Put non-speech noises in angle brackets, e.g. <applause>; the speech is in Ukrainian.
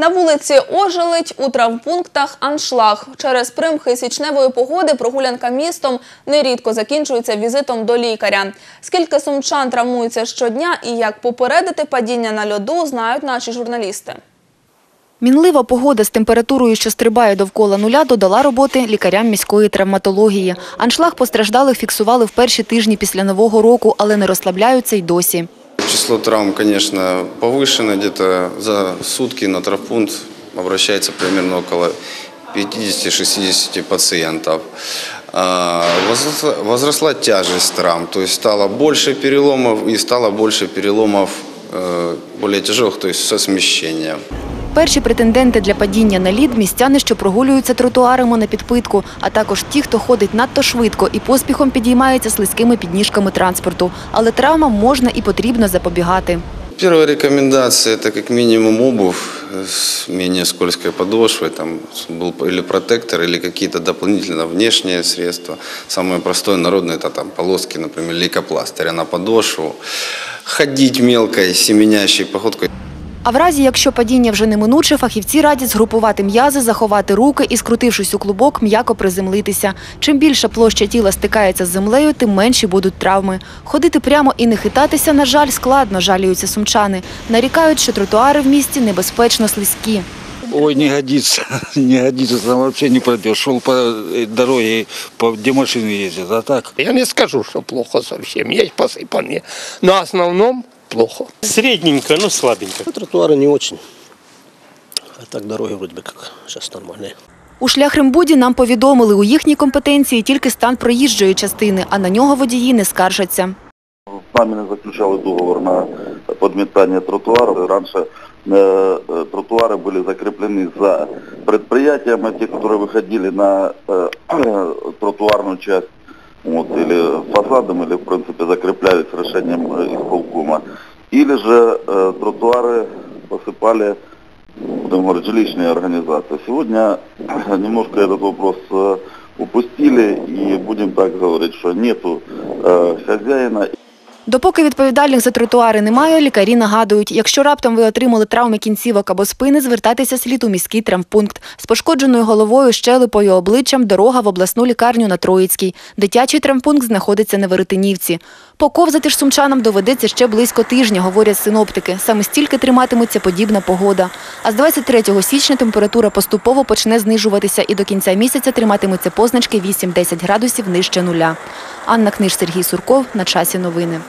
На вулиці Ожеледь у травмпунктах аншлаг. Через примхи січневої погоди прогулянка містом нерідко закінчується візитом до лікаря. Скільки сумчан травмуються щодня і як попередити падіння на льоду, знають наші журналісти. Мінлива погода з температурою, що стрибає довкола нуля, додала роботи лікарям міської травматології. Аншлаг постраждалих фіксували в перші тижні після Нового року, але не розслабляються й досі. Число травм, конечно, повышено. Где-то за сутки на травмпункт обращается примерно около 50-60 пациентов. А, Возросла, тяжесть травм, то есть стало больше переломов и стало больше переломов э, более тяжелых, то есть со смещением. Перші претенденти для падіння на лід – містяни, що прогулюються тротуарами на підпитку, а також ті, хто ходить надто швидко і поспіхом підіймається слизькими підніжками транспорту. Але травмам можна і потрібно запобігати. Первая рекомендация – это как минимум обувь с менее скользкой подошвой, там был или протектор, или какие-то дополнительно внешние средства. Самое простое народное – это там полоски, например, лейкопластыря на подошву. Ходить мелкой, семенящей походкой. А в разі, якщо падіння вже неминуче, фахівці радять згрупувати м'язи, заховати руки і, скрутившись у клубок, м'яко приземлитися. Чим більша площа тіла стикається з землею, тим менші будуть травми. Ходити прямо і не хитатися, на жаль, складно, жаліються сумчани. Нарікають, що тротуари в місті небезпечно слизькі. Ой, не годится, <laughs> не годится, там вообще не пройдешь. Шел по э, дороге, по, где машины ездят, а так Я не скажу, что плохо совсем. Есть посыпание. Но в основном плохо. Средненько, но слабенько. Тротуары не очень. А так дороги вроде бы как сейчас нормальные. У шляхрембуді нам повідомили, у їхній компетенції тільки стан проїжджої частини, а на нього водії не скаржаться. С нами не заключали договор на подметание тротуаров. Раньше э, э, тротуары были закреплены за предприятием, а те, которые выходили на э, <clears throat> тротуарную часть, вот, или фасадом, или в принципе закреплялись решением э, исполкома. Или же э, тротуары посыпали, будем говорить, жилищные организации. Сегодня <clears throat> немножко этот вопрос э, упустили и будем так говорить, что нету э, хозяина Допоки відповідальних за тротуари немає, лікарі нагадують, якщо раптом ви отримали травми кінцівок або спини, звертайтеся слід у міський травмпункт. З пошкодженою головою, щелепою, обличчям дорога в обласну лікарню на Троїцькій. Дитячий травмпункт знаходиться на Веретинівці. Поковзати ж сумчанам доведеться ще близько тижня, говорять синоптики. Саме стільки триматиметься подібна погода. А з 23 січня температура поступово почне знижуватися і до кінця місяця триматиметься позначки 8-10 градусів нижче нуля. Анна Книж, Сергій Сурков. На часі новини.